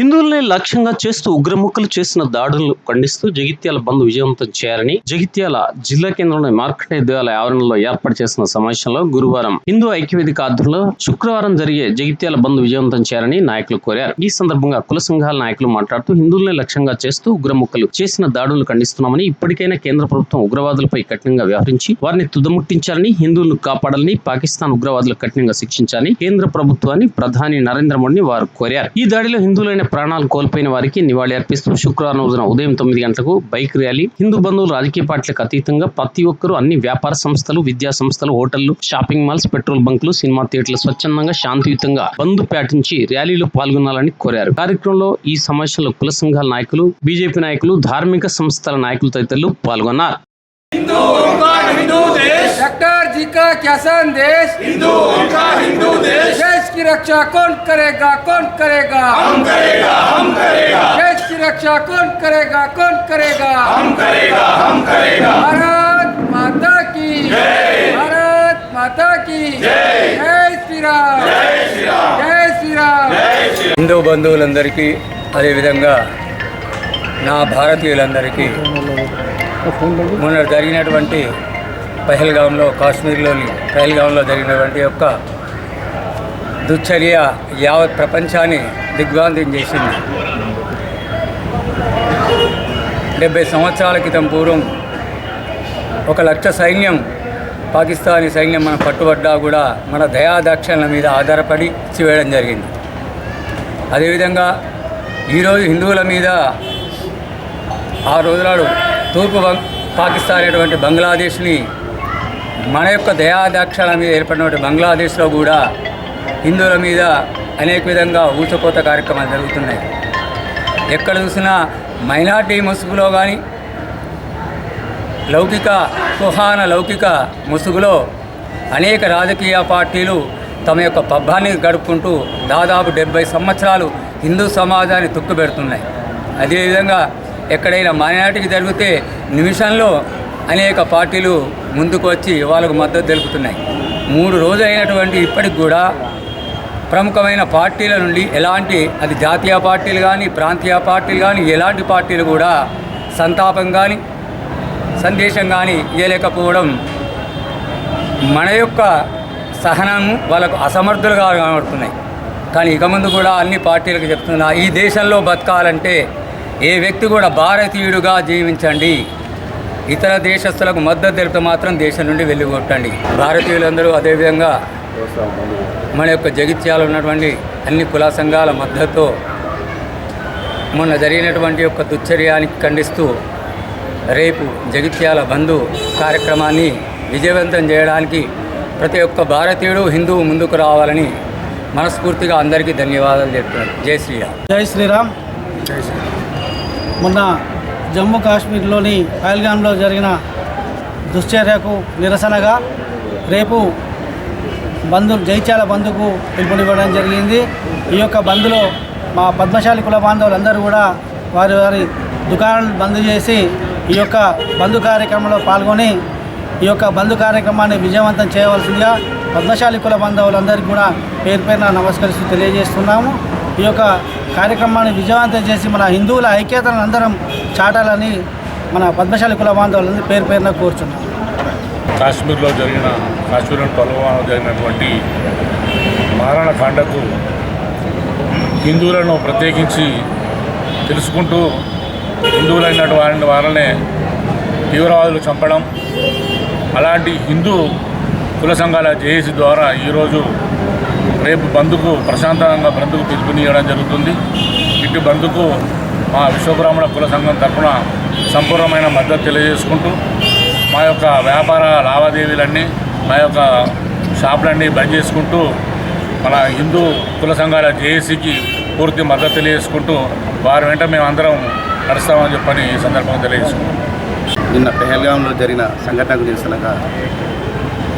హిందువుల్ని లక్ష్యంగా చేస్తూ ఉగ్రముక్కలు చేసిన దాడులను ఖండిస్తూ జగిత్యాల బంద్ విజయవంతం చేయాలని జగిత్యాల జిల్లా కేంద్రంలోని మార్కెట్ దేవాలయ ఆవరణలో ఏర్పాటు చేసిన సమావేశంలో గురువారం హిందూ ఐక్యవేదిక ఆధ్వర్యంలో శుక్రవారం జరిగే జగిత్యాల బంద్ విజయవంతం చేయాలని నాయకులు కోరారు. ఈ సందర్భంగా కుల సంఘాల నాయకులు మాట్లాడుతూ హిందువుల్ని లక్ష్యంగా చేస్తూ ఉగ్రముక్కలు చేసిన దాడులను ఖండిస్తున్నామని ఇప్పటికైనా కేంద్ర ప్రభుత్వం ఉగ్రవాదులపై కఠినంగా వ్యవహరించి వారిని తుదముట్టించాలని హిందువులను కాపాడాలని పాకిస్తాన్ ఉగ్రవాదులకు కఠినంగా శిక్షించాలని కేంద్ర ప్రభుత్వాన్ని ప్రధాని నరేంద్ర మోడీని వారు కోరారు. ఈ దాడిలో హిందువులైన ప్రాణాలు కోల్పోయిన వారికి నివాళి అర్పిస్తూ శుక్రవారం రోజున ఉదయం తొమ్మిది గంటలకు బైక్ ర్యాలీ హిందూ బంధువులు రాజకీయ పార్టీలకు అతీతంగా ప్రతి ఒక్కరూ అన్ని వ్యాపార సంస్థలు విద్యా సంస్థలు హోటళ్లు షాపింగ్ మాల్స్ పెట్రోల్ బంకులు సినిమా థియేటర్లు స్వచ్ఛందంగా శాంతియుతంగా బంద్ పాటించి ర్యాలీలో పాల్గొనాలని కోరారు కార్యక్రమంలో ఈ సమావేశంలో కుల సంఘాల నాయకులు బీజేపీ నాయకులు ధార్మిక సంస్థల నాయకులు తదితరులు పాల్గొన్నారు हिंदू देश डॉक्टर जी का क्या संदेश हिंदुओं का हिंदू देश देश की रक्षा कौन करेगा कौन करेगा हम करेगा हम करेगा देश की रक्षा कौन करेगा कौन करेगा हम करेगा हम करेगा भारत माता की भारत माता की जय श्री राम जय श्री राम जय श्री राम जय श्री హిందూ బంధువులందరికీ అదేవిధంగా నా భారతీయులందరికీ మొన్న జరిగినటువంటి పహల్గాంలో కాశ్మీర్లోని పహల్గాంలో జరిగినటువంటి యొక్క దుశ్చర్య యావత్ ప్రపంచాన్ని దిగ్భ్రాంతం చేసింది. డెబ్బై సంవత్సరాల క్రితం పూర్వం ఒక లక్ష సైన్యం పాకిస్తానీ సైన్యం మన పట్టుబడ్డా కూడా మన దయాదాక్షణల మీద ఆధారపడి ఇచ్చివేయడం జరిగింది. అదేవిధంగా ఈరోజు హిందువుల మీద ఆ రోజునాడు తూర్పు పాకిస్తాన్ అనేటువంటి బంగ్లాదేశ్ని మన యొక్క దయాదాక్షణ మీద ఏర్పడినటువంటి బంగ్లాదేశ్లో కూడా హిందువుల మీద అనేక విధంగా ఊచకోత కార్యక్రమాలు జరుగుతున్నాయి. ఎక్కడ చూసినా మైనార్టీ ముసుగులో కానీ లౌకిక కుహాన లౌకిక ముసుగులో అనేక రాజకీయ పార్టీలు తమ యొక్క పబ్బాన్ని గడుపుకుంటూ దాదాపు డెబ్బై సంవత్సరాలు హిందూ సమాజాన్ని తుక్కుపెడుతున్నాయి అదేవిధంగా ఎక్కడైనా మైనార్టీకి జరిగితే నిమిషంలో అనేక పార్టీలు ముందుకు వచ్చి వాళ్ళకు మద్దతు తెలుపుతున్నాయి. మూడు రోజులైనటువంటి ఇప్పటికి కూడా ప్రముఖమైన పార్టీల నుండి ఎలాంటి అది జాతీయ పార్టీలు కానీ ప్రాంతీయ పార్టీలు కానీ ఎలాంటి పార్టీలు కూడా సంతాపం కానీ సందేశం కానీ ఇవ్వలేకపోవడం మన యొక్క సహనము వాళ్ళకు అసమర్థులుగా కనబడుతున్నాయి. కానీ ఇక ముందు కూడా అన్ని పార్టీలకు చెప్తున్నా ఈ దేశంలో బతకాలంటే ఏ వ్యక్తి కూడా భారతీయుడుగా జీవించండి. ఇతర దేశస్తులకు మద్దతు తెలిపితే మాత్రం దేశం నుండి వెళ్ళిగొట్టండి భారతీయులందరూ అదేవిధంగా మన యొక్క జగిత్యాలు ఉన్నటువంటి అన్ని కుల సంఘాల మద్దతుతో మొన్న జరిగినటువంటి యొక్క దుశ్చర్యానికి ఖండిస్తూ రేపు జగిత్యాల బంధు కార్యక్రమాన్ని విజయవంతం చేయడానికి ప్రతి ఒక్క భారతీయుడు హిందువు ముందుకు రావాలని మనస్ఫూర్తిగా అందరికీ ధన్యవాదాలు చెప్తున్నాను. జై శ్రీరామ్. జై శ్రీరామ్. మొన్న జమ్మూ కాశ్మీర్లోని పహల్గాంలో జరిగిన దుశ్చర్యకు నిరసనగా రేపు బంధు జైత్యాల బంధుకు పిలుపునివ్వడం జరిగింది. ఈ యొక్క బంధులో మా పద్మశాలి కుల బాంధవులందరూ కూడా వారి వారి దుకాణాలను బంద్ చేసి ఈ యొక్క బంధు కార్యక్రమంలో పాల్గొని ఈ యొక్క బంధు కార్యక్రమాన్ని విజయవంతం చేయవలసిందిగా పద్మశాలి కుల బాంధవులందరికీ కూడా పేరు పేరున నమస్కరిస్తూ తెలియజేస్తున్నాము. ఈ యొక్క కార్యక్రమాన్ని విజయవంతం చేసి మన హిందువుల ఐక్యతను అందరం చాటాలని మన పద్మశాలి కుల బాంధవులందరూ పేరు పేరున కోరుచున్నాం. కాశ్మీర్లో జరిగిన కాశ్మీర్లోని పల్వాలో జరిగినటువంటి మారణకాండకు హిందువులను ప్రత్యేకించి తెలుసుకుంటూ హిందువులైనటువంటి వారిని వారనే తీవ్రవాదులు చంపడం అలాంటి హిందూ కుల సంఘాల జేఏసీ ద్వారా ఈరోజు రేపు బంధుకు ప్రశాంతంగా బంధుకు పిలుపునియడం జరుగుతుంది. ఇటు బంధుకు మా విశ్వబ్రాహ్మణ కుల సంఘం తరఫున సంపూర్ణమైన మద్దతు తెలియజేసుకుంటూ మా యొక్క వ్యాపార లావాదేవీలన్నీ మా యొక్క షాపులన్నీ బంద్ చేసుకుంటూ మన హిందూ కుల సంఘాల జేఏసీకి పూర్తి మద్దతు తెలియజేసుకుంటూ వారి వెంట మేము అందరం నడుస్తామని చెప్పని ఈ సందర్భంగా తెలియజేసుకుంటాం నిన్న పెహల్గాంలో జరిగిన సంఘటనకు నిరసనగా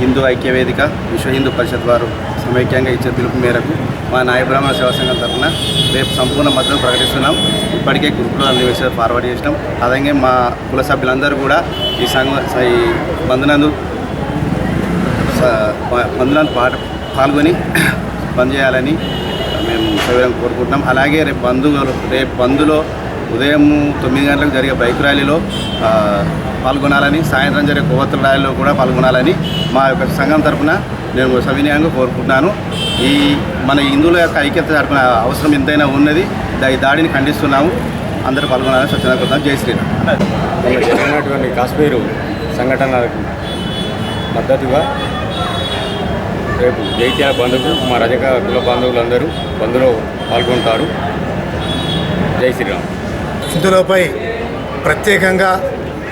హిందూ ఐక్యవేదిక విశ్వ హిందూ పరిషత్ వారు సమైక్యంగా ఇచ్చే పిలుపు మేరకు మా నాయబ్రాహ్మణ సేవా సంఘం తరఫున రేపు సంపూర్ణ మద్దతు ప్రకటిస్తున్నాం. ఇప్పటికే గ్రూప్లో అన్ని విషయాలు ఫార్వర్డ్ చేసినాం. అలాగే మా కుల సభ్యులందరూ కూడా ఈ సంఘ ఈ బంధునందు స- బంధునందు పాట పాల్గొని పనిచేయాలని మేము సౌకర్యం కోరుకుంటున్నాం. అలాగే రేపు బంధువులు రేపు బంధులో ఉదయం తొమ్మిది గంటలకు జరిగే బైక్ ర్యాలీలో పాల్గొనాలని సాయంత్రం జరిగే కొవ్వొత్తుల ర్యాలీలో కూడా పాల్గొనాలని మా యొక్క సంఘం తరపున నేను సవినయంగా కోరుకుంటున్నాను. ఈ మన హిందువుల యొక్క ఐక్యత తరపున అవసరం ఎంతైనా ఉన్నది ఈ దాడిని ఖండిస్తున్నాము. అందరూ పాల్గొనాలని సత్యనారాయణ కోరుతున్నాను జై శ్రీరామ్. జరిగినటువంటి కాశ్మీరు సంఘటనలకు మద్దతుగా రేపు జైత్యాల బంధువులు మా రజక కుల బంధువులందరూ బంధులో పాల్గొంటారు. జై శ్రీరామ్. హిందువులపై ప్రత్యేకంగా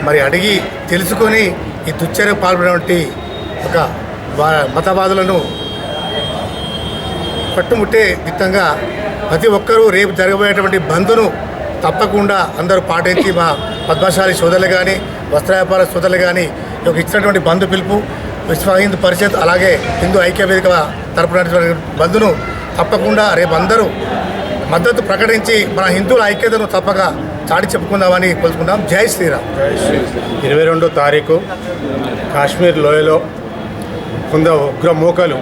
మరి అడిగి తెలుసుకొని ఈ దుశ్చర్య పాల్పడినటువంటి ఒక మతవాదులను పట్టుముట్టే విధంగా ప్రతి ఒక్కరూ రేపు జరగబోయేటువంటి బంధును తప్పకుండా అందరూ పాటించి మా పద్మశాలి సోదరులు కానీ వస్త్ర వ్యాపార సోదరులు కానీ ఒక యొక్క ఇచ్చినటువంటి బంధు పిలుపు విశ్వ హిందూ పరిషత్ అలాగే హిందూ ఐక్య వేదిక తరపున బంధును తప్పకుండా రేపు అందరూ మద్దతు ప్రకటించి మన హిందువుల ఐక్యతను తప్పక చాటి చెప్పుకుందామని కోరుకుందాం. జై శ్రీరామ్. ఇరవై రెండో తారీఖు కాశ్మీర్ లోయలో కొంద ఉగ్రమూకలు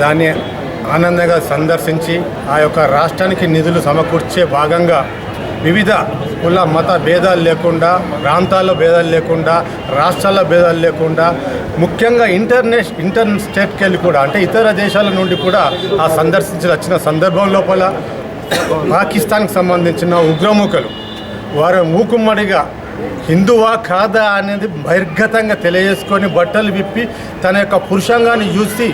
దాన్ని ఆనందంగా సందర్శించి ఆ యొక్క రాష్ట్రానికి నిధులు సమకూర్చే భాగంగా వివిధ కుల మత భేదాలు లేకుండా ప్రాంతాల్లో భేదాలు లేకుండా రాష్ట్రాల్లో భేదాలు లేకుండా ముఖ్యంగా ఇంటర్నేష్ ఇంటర్ స్టేట్కి వెళ్ళి కూడా అంటే ఇతర దేశాల నుండి కూడా ఆ సందర్శించి వచ్చిన సందర్భం లోపల పాకిస్తాన్కి సంబంధించిన ఉగ్రముఖలు వారు మూకుమ్మడిగా హిందువా కాదా అనేది బహిర్గతంగా తెలియజేసుకొని బట్టలు విప్పి తన యొక్క పురుషాంగాన్ని చూసి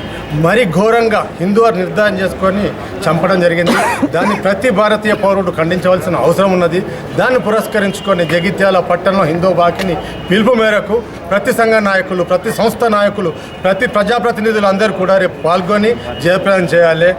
మరీ ఘోరంగా హిందువా నిర్ధారణ చేసుకొని చంపడం జరిగింది. దాన్ని ప్రతి భారతీయ పౌరుడు ఖండించవలసిన అవసరం ఉన్నది. దాన్ని పురస్కరించుకొని జగిత్యాల పట్టణంలో హిందూ బాకిని పిలుపు మేరకు ప్రతి సంఘ నాయకులు ప్రతి సంస్థ నాయకులు ప్రతి ప్రజాప్రతినిధులు అందరూ కూడా రేపు పాల్గొని జయప్రదం చేయాలి.